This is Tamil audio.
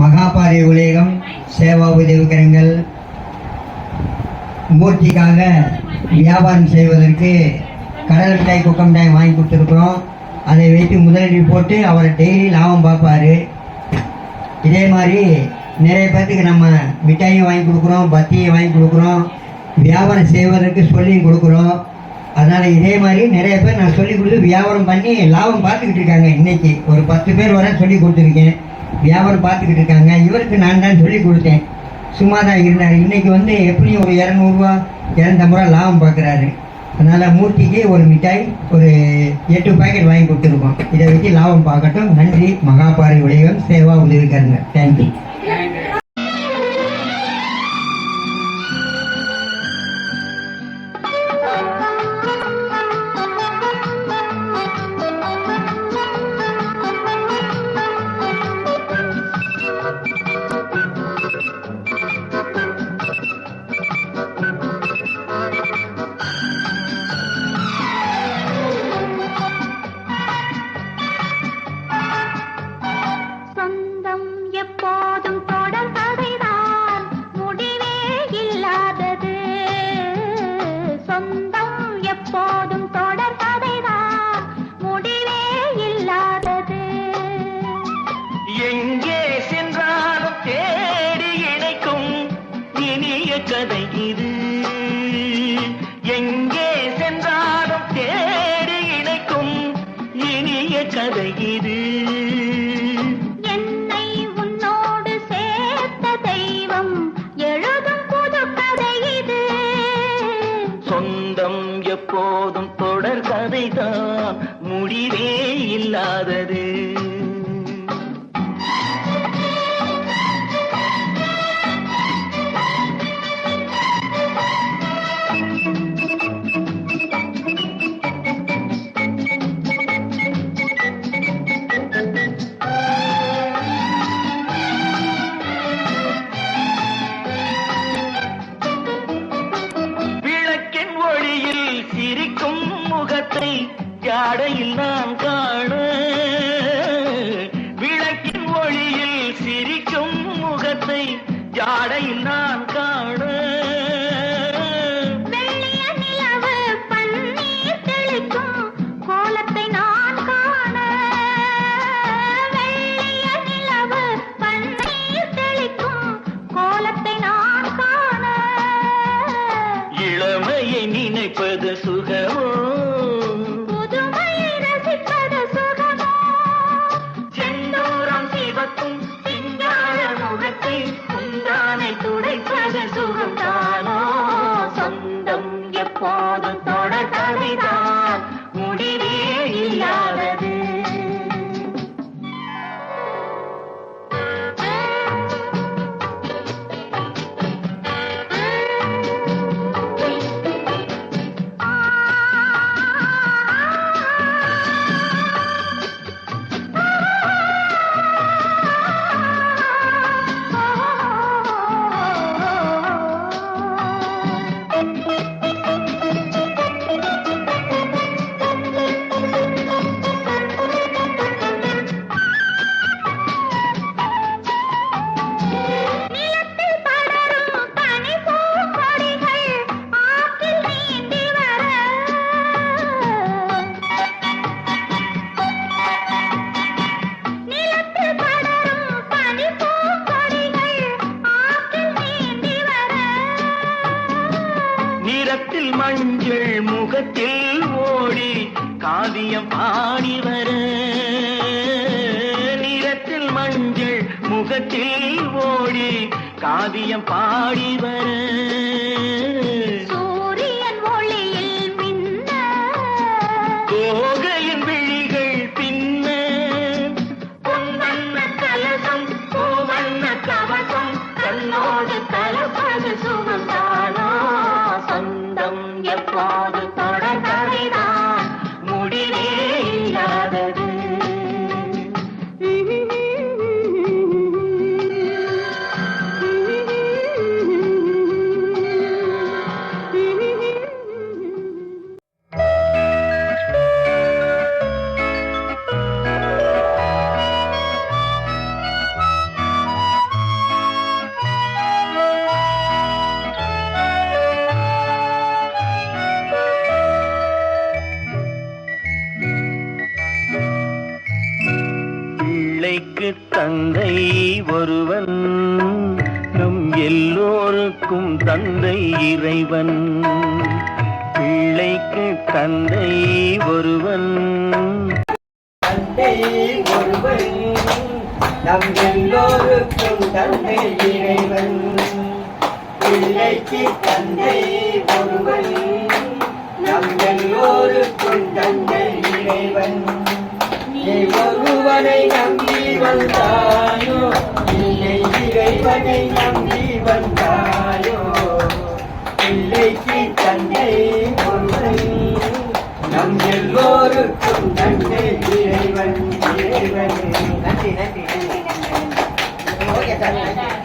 மகாபாரி உலகம் சேவா உதவிகரங்கள் மூர்த்திக்காக வியாபாரம் செய்வதற்கு கடல் மிட்டாய் குக்கம் மிட்டாய் வாங்கி கொடுத்துருக்குறோம். அதை வைத்து முதலீடு போட்டு அவர் டெய்லி லாபம் பார்ப்பாரு. இதே மாதிரி நிறைய பேர்த்துக்கு நம்ம மிட்டாயும் வாங்கி கொடுக்குறோம் பத்தியும் வாங்கி கொடுக்குறோம். வியாபாரம் செய்வதற்கு சொல்லியும் கொடுக்குறோம். அதனால் இதே மாதிரி நிறைய பேர் நான் சொல்லி கொடுத்து வியாபாரம் பண்ணி லாபம் பார்த்துக்கிட்டு இருக்காங்க. இன்றைக்கி ஒரு பத்து பேர் வர சொல்லி கொடுத்துருக்கேன். வியாபாரம் பார்த்துக்கிட்டு இருக்காங்க. இவருக்கு நான் தான் சொல்லி கொடுத்தேன். சும்மா தான் இருந்தார். இன்றைக்கி வந்து எப்படியும் ஒரு இரநூறுவா இரநூத்தம்பது ரூபா லாபம் பார்க்குறாரு. அதனால் மூர்த்திக்கு ஒரு மிட்டாய் ஒரு எட்டு பாக்கெட் வாங்கி கொடுத்துருக்கோம். இதை வச்சு லாபம் பார்க்கட்டும். நன்றி. மகாபாரி உலகம் சேவா உதவிக்காரங்க தேங்க்யூ இது. எங்கே சென்றாலும் தேடி இணைக்கும் இனிய கதை இது. என்னை உன்னோடு சேர்த்த தெய்வம் எழுதும் புது கதை இது. சொந்தம் எப்போதும் தொடர் கதைதான். முடிவே இல்லாதது. முகத்தை குந்தானை துடைப்பது சுகம்தானோ? சொந்தம் எப்போதும் மஞ்சள் முகத்தில் ஓடி காவியம் பாடி வர. நிறத்தில் மஞ்சள் முகத்தில் ஓடி காவியம் பாடி வர. தந்தை ஒருவன். நம் எல்லோருக்கும் தந்தை இறைவன். பிள்ளைக்கு தந்தை ஒருவன். தந்தை ஒருவன். நம் எல்லோருக்கும் தந்தை இறைவன். பிள்ளைக்கு தந்தை ஒருவன். நம் எல்லோருக்கும் தந்தை இறைவன். தேவனை நம்பி வந்தாயோ? பிள்ளைக்கு தந்தை ஒருவன் நம் எல்லோருக்கும் தந்தை இறைவன் இறைவன். நன்றி நன்றி நன்றி ஓகே சார்